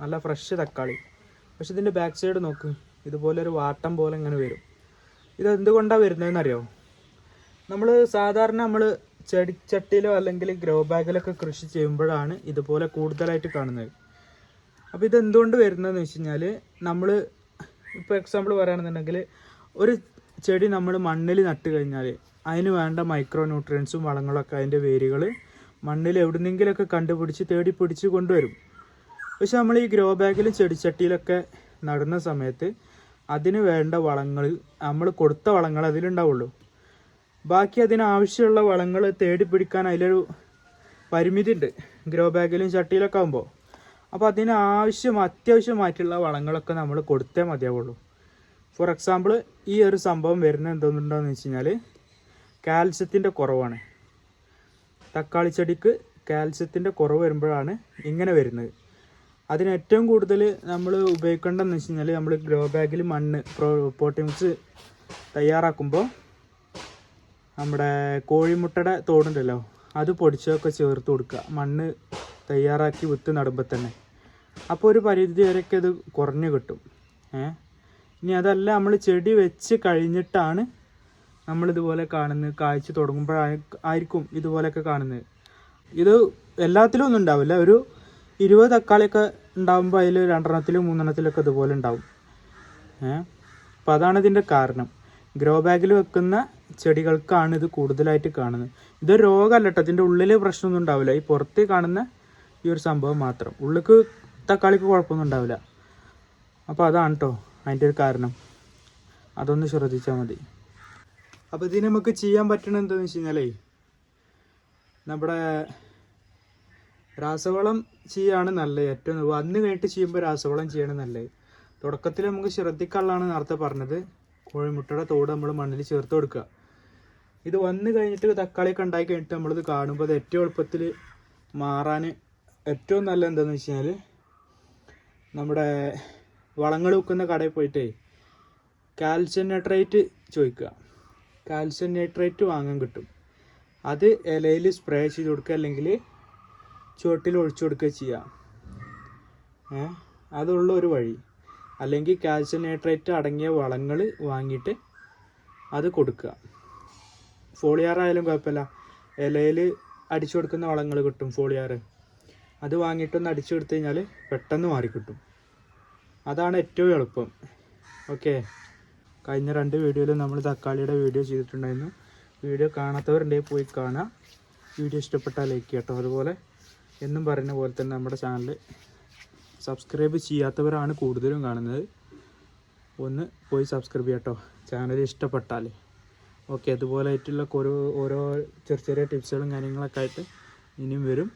നല്ല ഫ്രഷ് തക്കാളി. പക്ഷെ ഇതിന്റെ ബാക്ക് സൈഡ് നോക്ക്. ഇതുപോലെ ഒരു വാട്ടം പോലെ ഇങ്ങനെ വരും. ഇത് എന്തുകൊണ്ടാണ് വരുന്നതെന്ന് അറിയോ നമ്മൾ സാധാരണ നമ്മൾ ചെടിച്ചട്ടിയിലോ അല്ലെങ്കിൽ ഗ്രോ ബാഗിലൊക്കെ കൃഷി ചെയ്യുമ്പോഴാണ് ഇതുപോലെ കൂടുതലായിട്ട് കാണുന്നത്. അപ്പോൾ ഇത് എന്തുകൊണ്ട് വരുന്നതെന്ന് വെച്ച് കഴിഞ്ഞാൽ നമ്മൾ ഇപ്പോൾ എക്സാമ്പിൾ പറയുകയാണെന്നുണ്ടെങ്കിൽ ഒരു ചെടി നമ്മൾ മണ്ണിൽ നട്ട് കഴിഞ്ഞാൽ അതിന് വേണ്ട മൈക്രോ ന്യൂട്രിയൻസും വളങ്ങളൊക്കെ അതിന്റെ വേരുകൾ മണ്ണിൽ എവിടുന്നെങ്കിലൊക്കെ കണ്ടുപിടിച്ച് തേടി പിടിച്ച് കൊണ്ടുവരും. പക്ഷെ നമ്മൾ ഈ ഗ്രോ ബാഗിലും ചെടിച്ചട്ടിയിലൊക്കെ നടുന്ന സമയത്ത് അതിന് വേണ്ട വളങ്ങൾ നമ്മൾ കൊടുത്ത വളങ്ങൾ അതിലുണ്ടാവുള്ളൂ. ബാക്കി അതിനാവശ്യമുള്ള വളങ്ങൾ തേടി പിടിക്കാൻ അതിലൊരു പരിമിതി ഉണ്ട് ഗ്രോ ബാഗിലും ചട്ടിയിലൊക്കെ ആകുമ്പോൾ അപ്പോൾ അതിന് ആവശ്യം അത്യാവശ്യമായിട്ടുള്ള വളങ്ങളൊക്കെ നമ്മൾ കൊടുത്തേ മതിയാവുള്ളൂ. ഫോർ എക്സാമ്പിൾ ഈ ഒരു സംഭവം വരുന്ന എന്തുകൊണ്ടാന്ന് വെച്ച് കഴിഞ്ഞാൽ കാൽസ്യത്തിന്റെ കുറവാണ്. തക്കാളി ചെടിക്ക് കാൽസ്യത്തിന്റെ കുറവ് വരുമ്പോഴാണ് ഇങ്ങനെ വരുന്നത്. അതിന് ഏറ്റവും കൂടുതൽ നമ്മൾ ഉപയോഗിക്കേണ്ടതെന്ന് വെച്ച് കഴിഞ്ഞാൽ നമ്മൾ ഗ്രോ ബാഗിൽ മണ്ണ് പോട്ടിങ്സ് തയ്യാറാക്കുമ്പോൾ നമ്മുടെ കോഴിമുട്ടയുടെ തോടുണ്ടല്ലോ അത് പൊടിച്ചൊക്കെ ചേർത്ത് കൊടുക്കുക. മണ്ണ് തയ്യാറാക്കി വിത്ത് നടുമ്പോൾ തന്നെ. അപ്പോൾ ഒരു പരിധി വരെയൊക്കെ അത് കുറഞ്ഞു കിട്ടും. ഏ? ഇനി അതല്ല നമ്മൾ ചെടി വെച്ച് കഴിഞ്ഞിട്ടാണ് നമ്മളിതുപോലെ കാണുന്നത്. കായ്ച്ചു തുടങ്ങുമ്പോഴായിരിക്കും ഇതുപോലെയൊക്കെ കാണുന്നത്. ഇത് എല്ലാത്തിലും ഒന്നും ഉണ്ടാവില്ല. ഒരു ഇരുപത് തക്കാളിയൊക്കെ ഉണ്ടാകുമ്പോൾ അതിൽ രണ്ടെണ്ണത്തിലും മൂന്നെണ്ണത്തിലൊക്കെ ഇതുപോലെ ഉണ്ടാവും. ഏഹ് അപ്പം അതാണ് ഇതിന്റെ കാരണം. ഗ്രോ ബാഗിൽ വെക്കുന്ന ചെടികൾക്കാണ് ഇത് കൂടുതലായിട്ട് കാണുന്നത്. ഇതൊരു രോഗമല്ല കേട്ടോ ഇതിന്റെ ഉള്ളിൽ പ്രശ്നമൊന്നും ഉണ്ടാവില്ല. ഈ പുറത്ത് കാണുന്ന ഈ ഒരു സംഭവം മാത്രം. ഉള്ളിക്ക് തക്കാളിക്ക് കുഴപ്പമൊന്നും ഉണ്ടാവില്ല. അപ്പോൾ അതാണ് കേട്ടോ അതിന്റെ ഒരു കാരണം. അതൊന്ന് ശ്രദ്ധിച്ചാൽ മതി. അപ്പോൾ ഇതിന് നമുക്ക് ചെയ്യാൻ പറ്റണത് എന്താണെന്ന് വെച്ച് കഴിഞ്ഞാലേ നമ്മുടെ രാസവളം ചെയ്യാണ് നല്ലത്. ഏറ്റവും വന്ന് കഴിഞ്ഞിട്ട് ചെയ്യുമ്പോൾ രാസവളം ചെയ്യാണ് നല്ലത്. തുടക്കത്തിൽ നമുക്ക് ശ്രദ്ധിക്കാനുള്ളതാണ് നേരത്തെ പറഞ്ഞത്. കോഴിമുട്ടയുടെ തോട് നമ്മൾ മണ്ണിൽ ചേർത്ത് കൊടുക്കുക. ഇത് വന്ന് കഴിഞ്ഞിട്ട് തക്കാളിയൊക്കെ കണ്ടായി കഴിഞ്ഞിട്ട് നമ്മളിത് കാണുമ്പോൾ അത് ഏറ്റവും എളുപ്പത്തിൽ മാറാൻ ഏറ്റവും നല്ല എന്താണെന്ന് വെച്ച് കഴിഞ്ഞാൽ നമ്മുടെ വളങ്ങൾ വിൽക്കുന്ന കടയിൽ പോയിട്ടേ കാൽസ്യം നൈട്രേറ്റ് ചോദിക്കുക. കാൽസ്യം നൈട്രേറ്റ് വാങ്ങാൻ കിട്ടും. അത് ഇലയിൽ സ്പ്രേ ചെയ്ത് കൊടുക്കുക. അല്ലെങ്കിൽ ചുവട്ടിൽ ഒഴിച്ചു കൊടുക്കുക ചെയ്യുക അതുള്ള ഒരു വഴി. അല്ലെങ്കിൽ കാൽസ്യം നൈട്രേറ്റ് അടങ്ങിയ വളങ്ങൾ വാങ്ങിയിട്ട് അത് കൊടുക്കുക. ഫോളിയാർ ആയാലും കുഴപ്പമില്ല. ഇലയിൽ അടിച്ചു കൊടുക്കുന്ന വളങ്ങൾ കിട്ടും ഫോളിയാർ അത് വാങ്ങിയിട്ടൊന്ന് അടിച്ചു കൊടുത്തു കഴിഞ്ഞാൽ പെട്ടെന്ന് മാറിക്കിട്ടും അതാണ് ഏറ്റവും എളുപ്പം. ഓക്കെ. കഴിഞ്ഞ രണ്ട് വീഡിയോയിൽ നമ്മൾ തക്കാളിയുടെ വീഡിയോ ചെയ്തിട്ടുണ്ടായിരുന്നു. വീഡിയോ കാണാത്തവരുണ്ടെങ്കിൽ പോയി കാണുക. വീഡിയോ ഇഷ്ടപ്പെട്ടാൽ ലൈക്ക് കേട്ടോ അതുപോലെ എന്നും പറയുന്ന പോലെ തന്നെ നമ്മുടെ ചാനൽ സബ്സ്ക്രൈബ് ചെയ്യാത്തവരാണ് കൂടുതലും കാണുന്നത്. ഒന്ന് പോയി സബ്സ്ക്രൈബ് ചെയ്യാട്ടോ ചാനൽ ഇഷ്ടപ്പെട്ടാൽ. ഓക്കെ അതുപോലെ ആയിട്ടുള്ള ഓരോ ഓരോ ചെറിയ ചെറിയ ടിപ്സുകളും കാര്യങ്ങളൊക്കെ ആയിട്ട് ഇനിയും വരും.